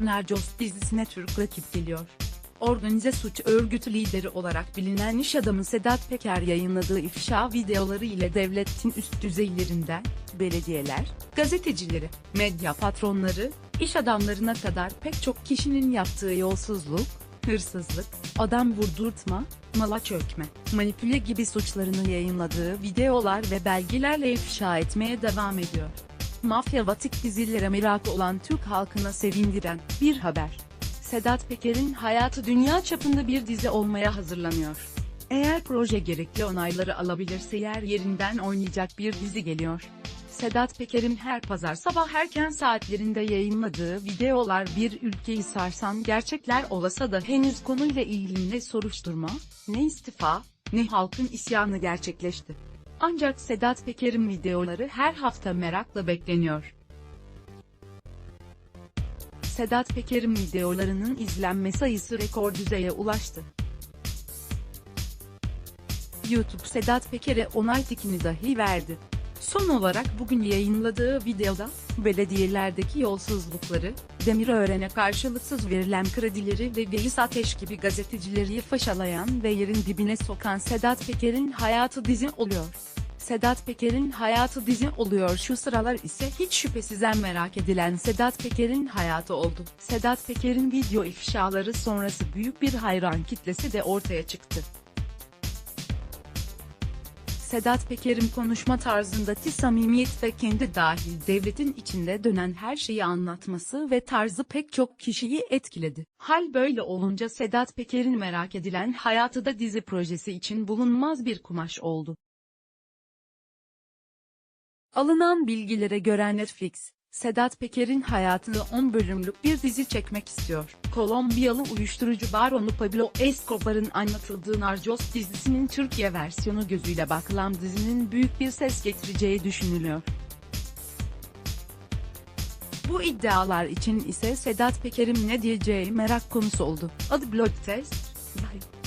Narcos dizisine Türk rakip geliyor. Organize suç örgütü lideri olarak bilinen iş adamı Sedat Peker yayınladığı ifşa videoları ile devletin üst düzeylerinden, belediyeler, gazetecileri, medya patronları, iş adamlarına kadar pek çok kişinin yaptığı yolsuzluk, hırsızlık, adam vurdurtma, mala çökme, manipüle gibi suçlarını yayınladığı videolar ve belgelerle ifşa etmeye devam ediyor. Mafya vatik dizilere merakı olan Türk halkına sevindiren bir haber. Sedat Peker'in hayatı dünya çapında bir dizi olmaya hazırlanıyor. Eğer proje gerekli onayları alabilirse yer yerinden oynayacak bir dizi geliyor. Sedat Peker'in her pazar sabah erken saatlerinde yayınladığı videolar bir ülkeyi sarsan gerçekler olasa da henüz konuyla ilgili ne soruşturma, ne istifa, ne halkın isyanı gerçekleşti. Ancak Sedat Peker'in videoları her hafta merakla bekleniyor. Sedat Peker'in videolarının izlenme sayısı rekor düzeye ulaştı. YouTube Sedat Peker'e onay tikini dahi verdi. Son olarak bugün yayınladığı videoda, belediyelerdeki yolsuzlukları, Demirören'e karşılıksız verilen kredileri ve Veys Ateş gibi gazetecileri faşalayan ve yerin dibine sokan Sedat Peker'in hayatı dizi oluyor. Sedat Peker'in hayatı dizi oluyor şu sıralar ise hiç şüphesiz en merak edilen Sedat Peker'in hayatı oldu. Sedat Peker'in video ifşaları sonrası büyük bir hayran kitlesi de ortaya çıktı. Sedat Peker'in konuşma tarzındaki samimiyet ve kendi dahil devletin içinde dönen her şeyi anlatması ve tarzı pek çok kişiyi etkiledi. Hal böyle olunca Sedat Peker'in merak edilen hayatı da dizi projesi için bulunmaz bir kumaş oldu. Alınan bilgilere göre Netflix, Sedat Peker'in hayatını 10 bölümlük bir dizi çekmek istiyor. Kolombiyalı uyuşturucu baronu Pablo Escobar'ın anlatıldığı Narcos dizisinin Türkiye versiyonu gözüyle bakılan dizinin büyük bir ses getireceği düşünülüyor. Bu iddialar için ise Sedat Peker'in ne diyeceği merak konusu oldu. Adı Blood Test. Bye.